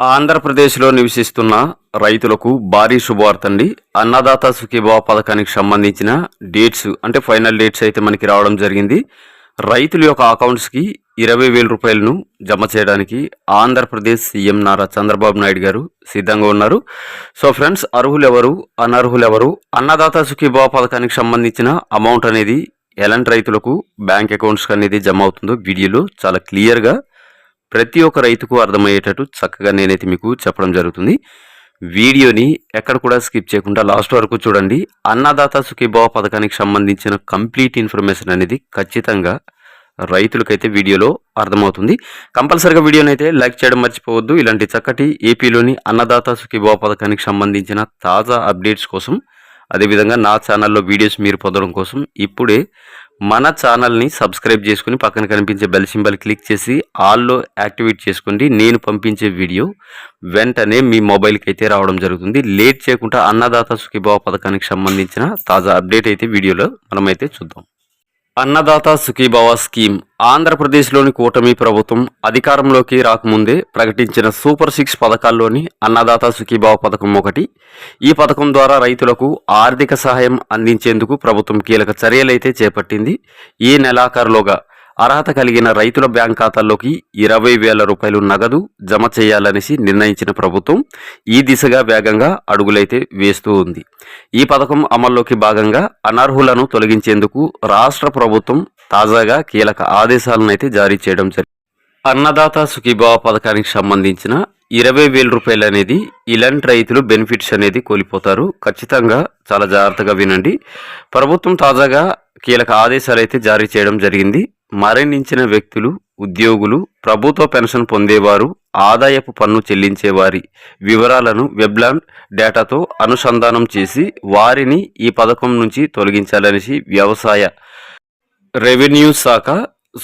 ఆంధ్రప్రదేశ్లో నివసిస్తున్న రైతులకు భారీ శుభవార్తండి. అన్నదాత సుఖీభావ పథకానికి సంబంధించిన డేట్స్ అంటే ఫైనల్ డేట్స్ అయితే మనకి రావడం జరిగింది. రైతుల యొక్క అకౌంట్స్కి ఇరవై వేల రూపాయలను జమ చేయడానికి ఆంధ్రప్రదేశ్ సీఎం నారా చంద్రబాబు నాయుడు గారు సిద్ధంగా ఉన్నారు. సో ఫ్రెండ్స్ అర్హులు ఎవరు అన్నదాత సుఖీభావ పథకానికి సంబంధించిన అమౌంట్ అనేది ఎలాంటి రైతులకు బ్యాంక్ అకౌంట్స్కి అనేది జమ అవుతుందో వీడియోలో చాలా క్లియర్గా ప్రతి ఒక్క రైతుకు అర్థమయ్యేటట్టు చక్కగా నేనైతే మీకు చెప్పడం జరుగుతుంది. వీడియోని ఎక్కడ కూడా స్కిప్ చేయకుండా లాస్ట్ వరకు చూడండి. అన్నదాత సుఖీభావ పథకానికి సంబంధించిన కంప్లీట్ ఇన్ఫర్మేషన్ అనేది ఖచ్చితంగా రైతులకైతే వీడియోలో అర్థమవుతుంది. కంపల్సరిగా వీడియోని అయితే లైక్ చేయడం మర్చిపోవద్దు. ఇలాంటి చక్కటి ఏపీలోని అన్నదాత సుఖీభావ పథకానికి సంబంధించిన తాజా అప్డేట్స్ కోసం అదేవిధంగా నా ఛానల్లో వీడియోస్ మీరు పొందడం కోసం ఇప్పుడే మన ఛానల్ని సబ్స్క్రైబ్ చేసుకుని పక్కన కనిపించే బెల్ సింబల్ క్లిక్ చేసి ఆల్లో యాక్టివేట్ చేసుకోండి. నేను పంపించే వీడియో వెంటనే మీ మొబైల్కి అయితే రావడం జరుగుతుంది. లేట్ చేయకుండా అన్నదాత సుఖీభావ పథకానికి సంబంధించిన తాజా అప్డేట్ అయితే వీడియోలో మనమైతే చూద్దాం. అన్నదాత సుఖీభావ స్కీమ్ ఆంధ్రప్రదేశ్లోని కూటమి ప్రభుత్వం అధికారంలోకి రాకముందే ప్రకటించిన సూపర్ సిక్స్ పథకాల్లోని అన్నదాత సుఖీభావ పథకం ఒకటి. ఈ పథకం ద్వారా రైతులకు ఆర్థిక సహాయం అందించేందుకు ప్రభుత్వం కీలక చర్యలైతే చేపట్టింది. ఈ నెలాఖరులోగా అర్హత కలిగిన రైతుల బ్యాంక్ ఖాతాల్లోకి ఇరవై వేల రూపాయలు నగదు జమ చేయాలనేసి నిర్ణయించిన ప్రభుత్వం ఈ దిశగా వేగంగా అడుగులైతే వేస్తూ ఉంది. ఈ పథకం అమల్లోకి భాగంగా అనర్హులను తొలగించేందుకు రాష్ట్ర ప్రభుత్వం తాజాగా కీలక ఆదేశాలను అయితే జారీ చేయడం జరిగింది. అన్నదాత సుఖీభావ పథకానికి సంబంధించిన ఇరవై వేల రూపాయలు అనేది ఇలాంటి రైతులు బెనిఫిట్స్ అనేది కోల్పోతారు. ఖచ్చితంగా చాలా జాగ్రత్తగా వినండి. ప్రభుత్వం తాజాగా కీలక ఆదేశాలు అయితే జారీ చేయడం జరిగింది. మరణించిన వ్యక్తులు ఉద్యోగులు ప్రభుత్వ పెన్షన్ పొందేవారు ఆదాయపు పన్ను చెల్లించేవారి వివరాలను వెబ్లాండ్ డేటాతో అనుసంధానం చేసి వారిని ఈ పథకం నుంచి తొలగించాలనేసి వ్యవసాయ రెవెన్యూ శాఖ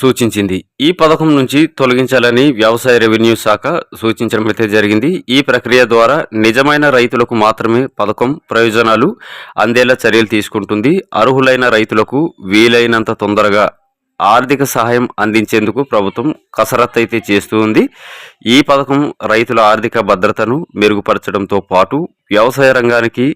సూచించింది. ఈ పథకం నుంచి తొలగించాలని వ్యవసాయ రెవెన్యూ శాఖ సూచించడం అయితే జరిగింది. ఈ ప్రక్రియ ద్వారా నిజమైన రైతులకు మాత్రమే పథకం ప్రయోజనాలు అందేలా చర్యలు తీసుకుంటుంది. అర్హులైన రైతులకు వీలైనంత తొందరగా ఆర్థిక సహాయం అందించేందుకు ప్రభుత్వం కసరత్తు అయితే చేస్తూ ఉంది. ఈ పథకం రైతుల ఆర్థిక భద్రతను మెరుగుపరచడంతో పాటు వ్యవసాయ రంగానికి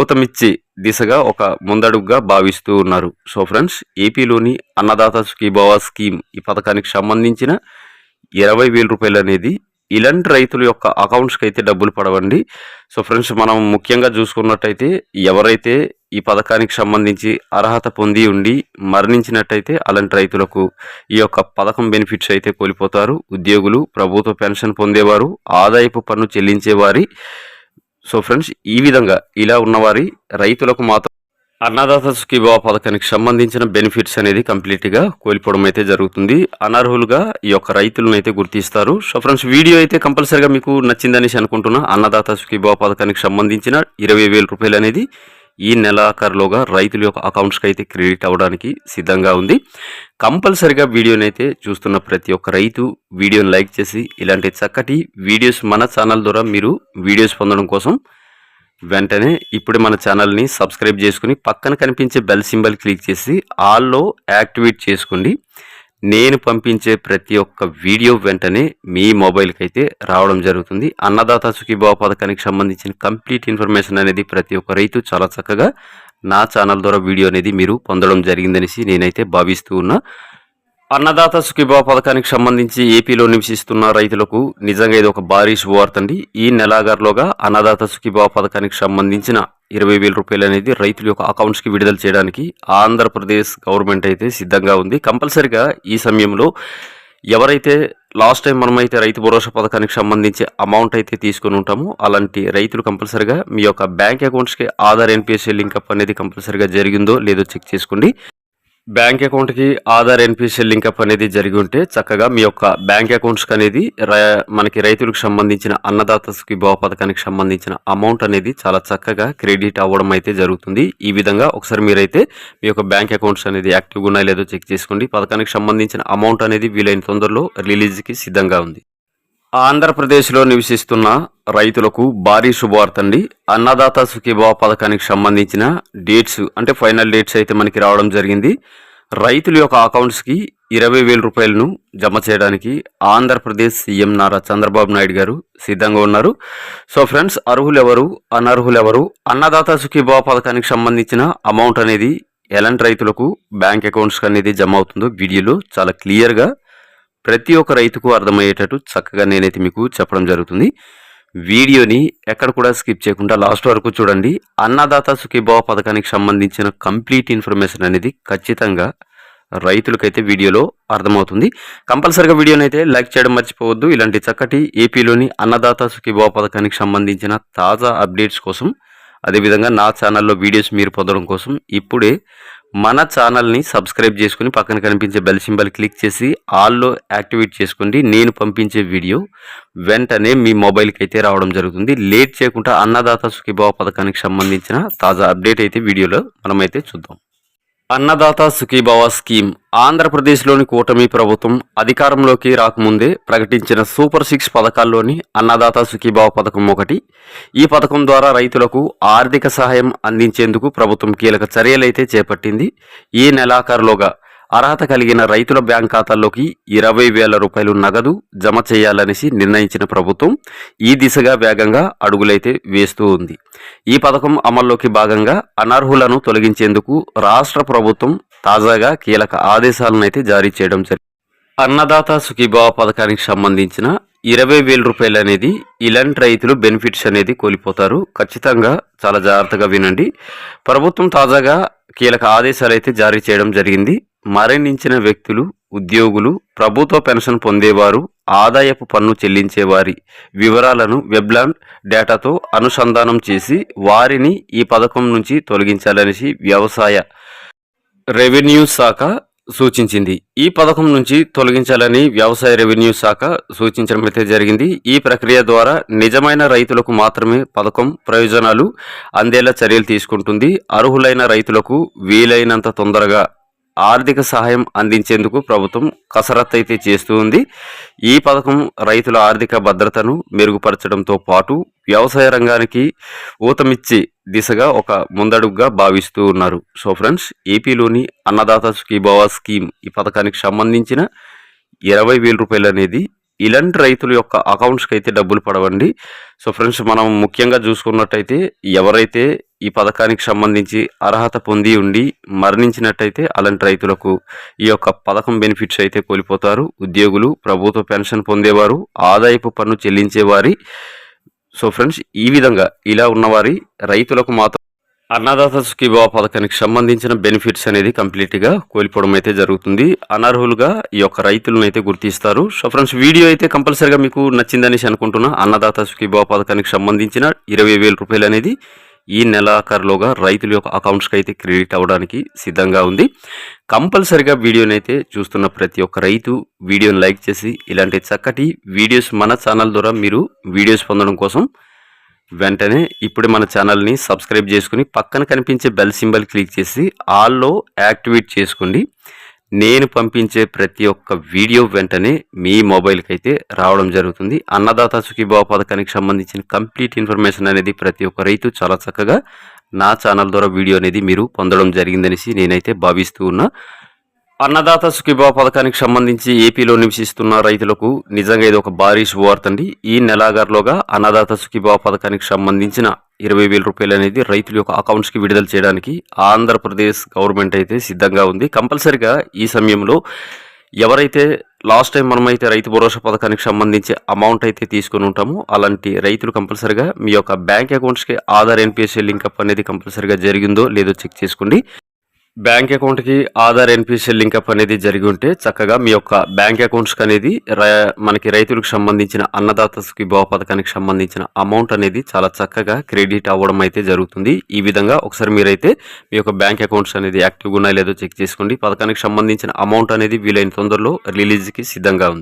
ఊతమిచ్చే దిశగా ఒక ముందడుగుగా భావిస్తూ ఉన్నారు. సో ఫ్రెండ్స్ ఏపీలోని అన్నదాత సుఖీభావ స్కీమ్ ఈ పథకానికి సంబంధించిన ఇరవై వేల రూపాయలు అనేది ఇలాంటి రైతుల యొక్క అకౌంట్స్కి అయితే డబ్బులు పడవండి. సో ఫ్రెండ్స్ మనం ముఖ్యంగా చూసుకున్నట్టయితే ఎవరైతే ఈ పథకానికి సంబంధించి అర్హత పొంది ఉండి మరణించినట్టయితే అలాంటి రైతులకు ఈ యొక్క పథకం బెనిఫిట్స్ అయితే కోల్పోతారు. ఉద్యోగులు ప్రభుత్వ పెన్షన్ పొందేవారు ఆదాయపు పన్ను చెల్లించేవారి. సో ఫ్రెండ్స్ ఈ విధంగా ఇలా ఉన్నవారి రైతులకు మాత్రం అన్నదాత సుఖీభావ పథకానికి సంబంధించిన బెనిఫిట్స్ అనేది కంప్లీట్గా కోల్పోవడం అయితే జరుగుతుంది. అనర్హులుగా ఈ యొక్క రైతులను అయితే గుర్తిస్తారు. సో ఫ్రెండ్స్ వీడియో అయితే కంపల్సరిగా మీకు నచ్చిందనేసి అనుకుంటున్నా. అన్నదాత సుఖీభావ పథకానికి సంబంధించిన ఇరవై వేల రూపాయలు అనేది ఈ నెలాఖరులోగా రైతుల యొక్క అకౌంట్స్కి అయితే క్రెడిట్ అవ్వడానికి సిద్ధంగా ఉంది. కంపల్సరిగా వీడియోని అయితే చూస్తున్న ప్రతి ఒక్క రైతు వీడియోని లైక్ చేసి ఇలాంటి చక్కటి వీడియోస్ మన ఛానల్ ద్వారా మీరు వీడియోస్ పొందడం కోసం వెంటనే ఇప్పుడే మన ఛానల్ని సబ్స్క్రైబ్ చేసుకుని పక్కన కనిపించే బెల్ సింబల్ క్లిక్ చేసి ఆల్లో యాక్టివేట్ చేసుకోండి. నేను పంపించే ప్రతి ఒక్క వీడియో వెంటనే మీ మొబైల్కి అయితే రావడం జరుగుతుంది. అన్నదాత సుఖీభావ పథకానికి సంబంధించిన కంప్లీట్ ఇన్ఫర్మేషన్ అనేది ప్రతి ఒక్క రైతు చాలా చక్కగా నా ఛానల్ ద్వారా వీడియో అనేది మీరు పొందడం జరిగిందనేసి నేనైతే భావిస్తూ ఉన్నా. అన్నదాత సుఖీభావ పథకానికి సంబంధించి ఏపీలో నివసిస్తున్న రైతులకు నిజంగా ఇది ఒక భారీ శుభవార్త అండి. ఈ నెలాగారులోగా అన్నదాత సుఖీభావ పథకానికి సంబంధించిన ఇరవై వేల రూపాయలు అనేది రైతుల యొక్క అకౌంట్స్కి విడుదల చేయడానికి ఆంధ్రప్రదేశ్ గవర్నమెంట్ అయితే సిద్ధంగా ఉంది. కంపల్సరిగా ఈ సమయంలో ఎవరైతే లాస్ట్ టైం మనమైతే రైతు భరోసా పథకానికి సంబంధించి అమౌంట్ అయితే తీసుకొని ఉంటామో అలాంటి రైతులు కంపల్సరిగా మీ యొక్క బ్యాంక్ అకౌంట్స్కి ఆధార్ ఎన్పిఎస్ఏ లింకప్ అనేది కంపల్సరిగా జరిగిందో లేదో చెక్ చేసుకోండి. బ్యాంక్ అకౌంట్కి ఆధార్ ఎన్పిసిఎల్ లింకప్ అనేది జరిగి ఉంటే చక్కగా మీ యొక్క బ్యాంక్ అకౌంట్స్కి అనేది మనకి రైతులకు సంబంధించిన అన్నదాత సుఖీభావ పథకానికి సంబంధించిన అమౌంట్ అనేది చాలా చక్కగా క్రెడిట్ అవ్వడం అయితే జరుగుతుంది. ఈ విధంగా ఒకసారి మీరైతే మీ యొక్క బ్యాంక్ అకౌంట్స్ అనేది యాక్టివ్గా ఉన్నాయో లేదో చెక్ చేసుకోండి. పథకానికి సంబంధించిన అమౌంట్ అనేది వీలైన తొందరలో రిలీజ్కి సిద్ధంగా ఉంది. ఆంధ్రప్రదేశ్లో నివసిస్తున్న రైతులకు భారీ శుభవార్త అండి అన్నదాత సుఖీభావ పథకానికి సంబంధించిన డేట్స్ అంటే ఫైనల్ డేట్స్ అయితే మనకి రావడం జరిగింది. రైతుల యొక్క అకౌంట్స్కి ఇరవై వేల రూపాయలను జమ చేయడానికి ఆంధ్రప్రదేశ్ సీఎం నారా చంద్రబాబు నాయుడు గారు సిద్ధంగా ఉన్నారు. సో ఫ్రెండ్స్ అర్హులు ఎవరు ఎవరు అన్నదాత సుఖీభావ పథకానికి సంబంధించిన అమౌంట్ అనేది ఎలాంటి రైతులకు బ్యాంక్ అకౌంట్స్కి అనేది జమ అవుతుందో వీడియోలో చాలా క్లియర్గా ప్రతి ఒక్క రైతుకు అర్థమయ్యేటట్టు చక్కగా నేనైతే మీకు చెప్పడం జరుగుతుంది. వీడియోని ఎక్కడ కూడా స్కిప్ చేయకుండా లాస్ట్ వరకు చూడండి. అన్నదాత సుఖీభావ పథకానికి సంబంధించిన కంప్లీట్ ఇన్ఫర్మేషన్ అనేది ఖచ్చితంగా రైతులకైతే వీడియోలో అర్థమవుతుంది. కంపల్సరిగా వీడియోని అయితే లైక్ చేయడం మర్చిపోవద్దు. ఇలాంటి చక్కటి ఏపీలోని అన్నదాత సుఖీభావ పథకానికి సంబంధించిన తాజా అప్డేట్స్ కోసం అదేవిధంగా నా ఛానల్లో వీడియోస్ మీరు పొందడం కోసం ఇప్పుడే మన ఛానల్ని సబ్స్క్రైబ్ చేసుకుని పక్కన కనిపించే బెల్ సింబల్ క్లిక్ చేసి ఆల్లో యాక్టివేట్ చేసుకోండి. నేను పంపించే వీడియో వెంటనే మీ మొబైల్కి అయితే రావడం జరుగుతుంది. లేట్ చేయకుండా అన్నదాత సుఖీభావ పథకానికి సంబంధించిన తాజా అప్డేట్ అయితే వీడియోలో మనమైతే చూద్దాం. అన్నదాత సుఖీభావ స్కీమ్ ఆంధ్రప్రదేశ్లోని కూటమి ప్రభుత్వం అధికారంలోకి రాకముందే ప్రకటించిన సూపర్ సిక్స్ పథకాల్లోని అన్నదాత సుఖీభావ పథకం ఒకటి. ఈ పథకం ద్వారా రైతులకు ఆర్థిక సహాయం అందించేందుకు ప్రభుత్వం కీలక చర్యలైతే చేపట్టింది. ఈ నెలాఖరులోగా అర్హత కలిగిన రైతుల బ్యాంక్ ఖాతాల్లోకి ఇరవై వేల రూపాయలు నగదు జమ చేయాలనేసి నిర్ణయించిన ప్రభుత్వం ఈ దిశగా వేగంగా అడుగులైతే వేస్తూ ఉంది. ఈ పథకం అమల్లోకి భాగంగా అనర్హులను తొలగించేందుకు రాష్ట్ర ప్రభుత్వం తాజాగా కీలక ఆదేశాలను అయితే జారీ చేయడం జరిగింది. అన్నదాత సుఖీభావ పథకానికి సంబంధించిన ఇరవై వేల రూపాయలు అనేది ఇలాంటి రైతులు బెనిఫిట్స్ అనేది కోల్పోతారు. ఖచ్చితంగా చాలా జాగ్రత్తగా వినండి. ప్రభుత్వం తాజాగా కీలక ఆదేశాలు అయితే జారీ చేయడం జరిగింది. మరణించిన వ్యక్తులు ఉద్యోగులు ప్రభుత్వ పెన్షన్ పొందేవారు ఆదాయపు పన్ను చెల్లించేవారి వివరాలను వెబ్లాండ్ డేటాతో అనుసంధానం చేసి వారిని ఈ పథకం నుంచి తొలగించాలనేసి వ్యవసాయ రెవెన్యూ శాఖ సూచించింది. ఈ పథకం నుంచి తొలగించాలని వ్యవసాయ రెవెన్యూ శాఖ సూచించడం అయితే జరిగింది. ఈ ప్రక్రియ ద్వారా నిజమైన రైతులకు మాత్రమే పథకం ప్రయోజనాలు అందేలా చర్యలు తీసుకుంటుంది. అర్హులైన రైతులకు వీలైనంత తొందరగా ఆర్థిక సహాయం అందించేందుకు ప్రభుత్వం కసరత్తు అయితే చేస్తూ ఉంది. ఈ పథకం రైతుల ఆర్థిక భద్రతను మెరుగుపరచడంతో పాటు వ్యవసాయ రంగానికి ఊతమిచ్చే దిశగా ఒక ముందడుగుగా భావిస్తూ ఉన్నారు. సో ఫ్రెండ్స్ ఏపీలోని అన్నదాత సుఖీభావ స్కీమ్ ఈ పథకానికి సంబంధించిన ఇరవై వేల రూపాయలు అనేది ఇలాంటి రైతుల యొక్క అకౌంట్స్కి అయితే డబ్బులు పడవండి. సో ఫ్రెండ్స్ మనం ముఖ్యంగా చూసుకున్నట్టయితే ఎవరైతే ఈ పథకానికి సంబంధించి అర్హత పొంది ఉండి మరణించినట్టయితే అలాంటి రైతులకు ఈ యొక్క పథకం బెనిఫిట్స్ అయితే కోల్పోతారు. ఉద్యోగులు ప్రభుత్వ పెన్షన్ పొందేవారు ఆదాయపు పన్ను చెల్లించేవారి. సో ఫ్రెండ్స్ ఈ విధంగా ఇలా ఉన్నవారి రైతులకు మాత్రం అన్నదాత సుఖీభావ పథకానికి సంబంధించిన బెనిఫిట్స్ అనేది కంప్లీట్గా కోల్పోవడం అయితే జరుగుతుంది. అనర్హులుగా ఈ యొక్క రైతులను అయితే గుర్తిస్తారు. సో ఫ్రెండ్స్ వీడియో అయితే కంపల్సరీగా మీకు నచ్చిందనేసి అనుకుంటున్నా. అన్నదాత సుఖీభావ పథకానికి సంబంధించిన ఇరవై వేల రూపాయలు అనేది ఈ నెలాఖరులోగా రైతుల యొక్క అకౌంట్స్కి అయితే క్రెడిట్ అవ్వడానికి సిద్ధంగా ఉంది. కంపల్సరిగా వీడియోని అయితే చూస్తున్న ప్రతి ఒక్క రైతు వీడియోని లైక్ చేసి ఇలాంటి చక్కటి వీడియోస్ మన ఛానల్ ద్వారా మీరు వీడియోస్ పొందడం కోసం వెంటనే ఇప్పుడే మన ఛానల్ని సబ్స్క్రైబ్ చేసుకుని పక్కన కనిపించే బెల్ సింబల్ క్లిక్ చేసి ఆల్లో యాక్టివేట్ చేసుకోండి. నేను పంపించే ప్రతి ఒక్క వీడియో వెంటనే మీ మొబైల్కి అయితే రావడం జరుగుతుంది. అన్నదాత సుఖీభావ పథకానికి సంబంధించిన కంప్లీట్ ఇన్ఫర్మేషన్ అనేది ప్రతి ఒక్క రైతు చాలా చక్కగా నా ఛానల్ ద్వారా వీడియో అనేది మీరు పొందడం జరిగిందనేసి నేనైతే భావిస్తూ ఉన్నా. అన్నదాత సుఖీభావ పథకానికి సంబంధించి ఏపీలో నివసిస్తున్న రైతులకు నిజంగా ఇది ఒక భారీ శుభవార్త అండి. ఈ నెలాగారులోగా అన్నదాత సుఖీభావ పథకానికి సంబంధించిన ఇరవై వేల రూపాయలు అనేది రైతుల యొక్క అకౌంట్స్కి విడుదల చేయడానికి ఆంధ్రప్రదేశ్ గవర్నమెంట్ అయితే సిద్ధంగా ఉంది. కంపల్సరిగా ఈ సమయంలో ఎవరైతే లాస్ట్ టైం మనమైతే రైతు భరోసా పథకానికి సంబంధించి అమౌంట్ అయితే తీసుకుని ఉంటామో అలాంటి రైతులు కంపల్సరిగా మీ యొక్క బ్యాంక్ అకౌంట్స్కి ఆధార్ ఎన్పిఎస్ఏ లింకప్ అనేది కంపల్సరిగా జరిగిందో లేదో చెక్ చేసుకోండి. బ్యాంక్ అకౌంట్కి ఆధార్ ఎన్పిసిఎల్ లింకప్ అనేది జరిగి ఉంటే చక్కగా మీ యొక్క బ్యాంక్ అకౌంట్స్కి అనేది మనకి రైతులకు సంబంధించిన అన్నదాత సుఖీభావ పథకానికి సంబంధించిన అమౌంట్ అనేది చాలా చక్కగా క్రెడిట్ అవ్వడం అయితే జరుగుతుంది. ఈ విధంగా ఒకసారి మీరైతే మీ యొక్క బ్యాంక్ అకౌంట్స్ అనేది యాక్టివ్గా ఉన్నాయో లేదో చెక్ చేసుకోండి. పథకానికి సంబంధించిన అమౌంట్ అనేది వీలైన తొందరలో రిలీజ్కి సిద్ధంగా ఉంది.